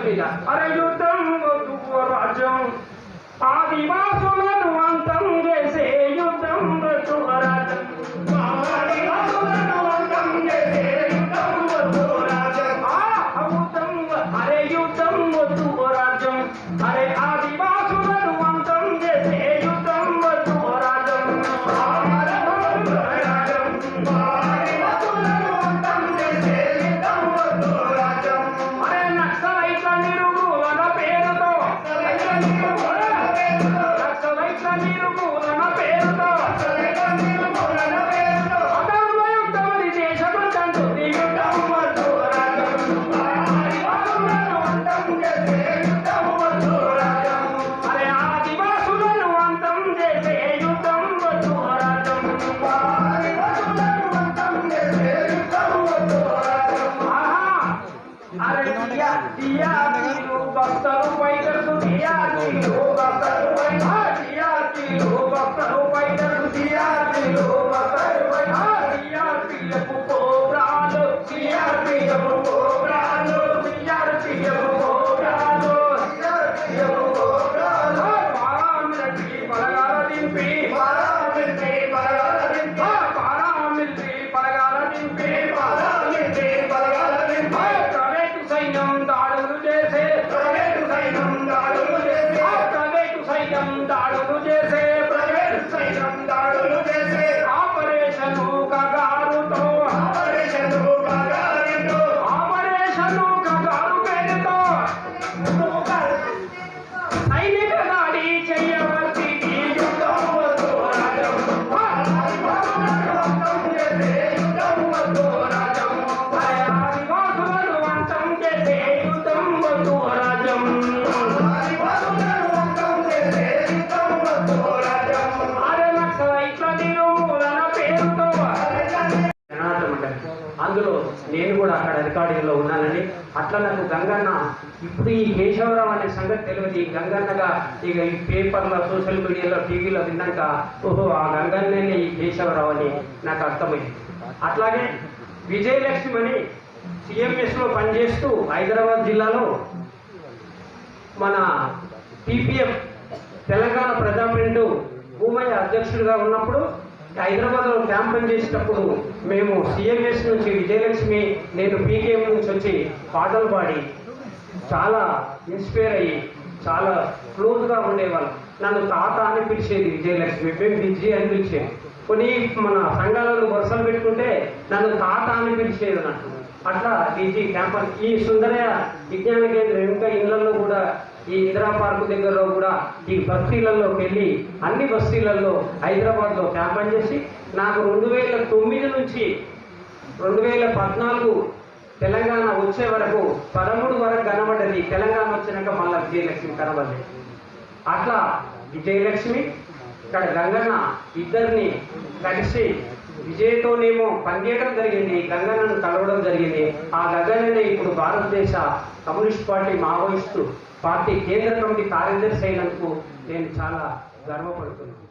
قلبنا أرجو تنبت ورعجا عظيم صلاة وأن تنجز Thank you. నేను కూడా అక్కడ రికార్డింగ్లో ఉన్నానని అట్లా నాకు గంగన్న ఇప్పుడు ఈ కేశవరావు అనే సంగతి తెలియదు. ఈ గంగన్నగా ఇక ఈ పేపర్లో సోషల్ మీడియాలో టీవీలో విన్నాక ఓహో ఆ గంగన్నే ఈ కేశవరావు అని నాకు అర్థమైంది. అట్లాగే విజయలక్ష్మి అని సిఎంఎస్లో పనిచేస్తూ హైదరాబాద్ జిల్లాలో మన టీపీఎఫ్ తెలంగాణ ప్రజా భూమయ్య అధ్యక్షుడిగా ఉన్నప్పుడు హైదరాబాద్లో క్యాంప్ పనిచేసేటప్పుడు మేము సిఎంఎస్ నుంచి విజయలక్ష్మి నేను పీకేఎం నుంచి వచ్చి పాటలు పాడి చాలా ఇన్స్పైర్ అయ్యి చాలా క్లోజ్గా ఉండేవాళ్ళు. నన్ను తాత అని పిలిచేది విజయలక్ష్మి మేము విజయ్ అని పిలిచేది. కొన్ని మన సంఘాలలో వరుసలు పెట్టుకుంటే నన్ను తాత అని పిలిచేది అన్నట్టు అట్లా డీజీ క్యాంపస్. ఈ సుందరయ్య విజ్ఞాన కేంద్రం ఇంకా ఇళ్ళలో కూడా ఈ ఇందిరా పార్కు దగ్గరలో కూడా ఈ బస్తీలలోకి వెళ్ళి అన్ని బస్తీలలో హైదరాబాద్లో క్యాంపెయిన్ చేసి నాకు రెండు వేల తొమ్మిది నుంచి రెండు వేల పద్నాలుగు తెలంగాణ వచ్చే వరకు పదమూడు వరకు కనబడ్డది. తెలంగాణ వచ్చినాక మళ్ళీ విజయలక్ష్మి కనబడ్డది. అట్లా విజయలక్ష్మి ఇక్కడ గంగన్న ఇద్దరిని కలిసి విజయ్తోనేమో పనిచేయడం జరిగింది గంగన్నను కలవడం జరిగింది. ఆ గంగన్ననే ఇప్పుడు భారతదేశ కమ్యూనిస్ట్ పార్టీ మావోయిస్టు పార్టీ కేంద్ర కమిటీ కార్యదర్శి అయినందుకు నేను చాలా గర్వపడుతున్నాను.